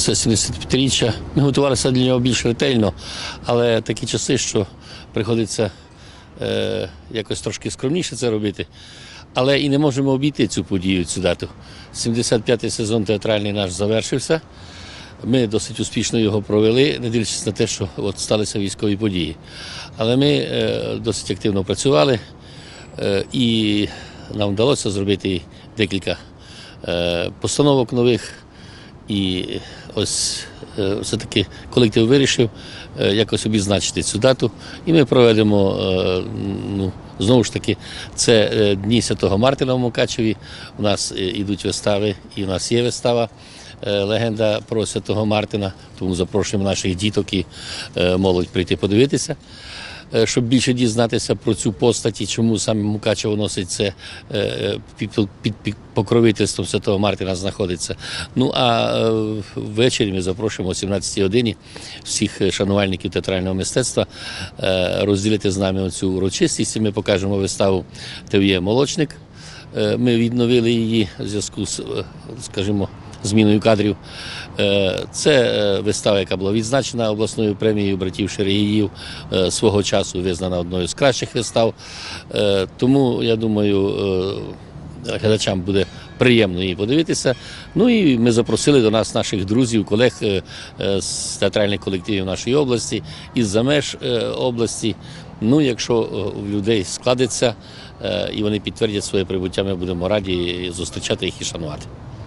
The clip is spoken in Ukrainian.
це 75-річчя. Ми готувалися для нього більш ретельно, але такі часи, що приходиться е, якось трошки скромніше це робити. Але і не можемо обійти цю подію, цю дату. 75-й сезон театральний наш завершився. Ми досить успішно його провели, не дивлячись на те, що от сталися військові події. Але ми е, досить активно працювали е, і нам вдалося зробити декілька е, постановок нових. І ось е, все-таки колектив вирішив е, якось обізначити цю дату. І ми проведемо е, ну, знову ж таки це Дні Святого Мартина в Мукачеві. У нас ідуть вистави, і у нас є вистава. Легенда про святого Мартина, тому запрошуємо наших діток і молодь прийти подивитися щоб більше дізнатися про цю постать і чому саме Мукачево носить це е, під, покровительством Святого Мартина знаходиться. Ну а е, ввечері ми запрошуємо о 17 годині всіх е, шанувальників театрального мистецтва е, розділити з нами цю урочистість. Ми покажемо виставу ТВЄ Молочник. Е, Ми відновили її в зв'язку з, е, скажімо, зміною кадрів. Е, Це е, вистава, яка була відзначена обласною премією братів Шерегіїв, е, свого часу визнана одною з кращих вистав. Тому я думаю, глядачам буде приємно її подивитися. Ну і ми запросили до нас наших друзів, колег з театральних колективів нашої області із-за меж е, області. Ну, якщо у людей складеться і вони підтвердять своє прибуття, ми будемо раді зустрічати їх і шанувати.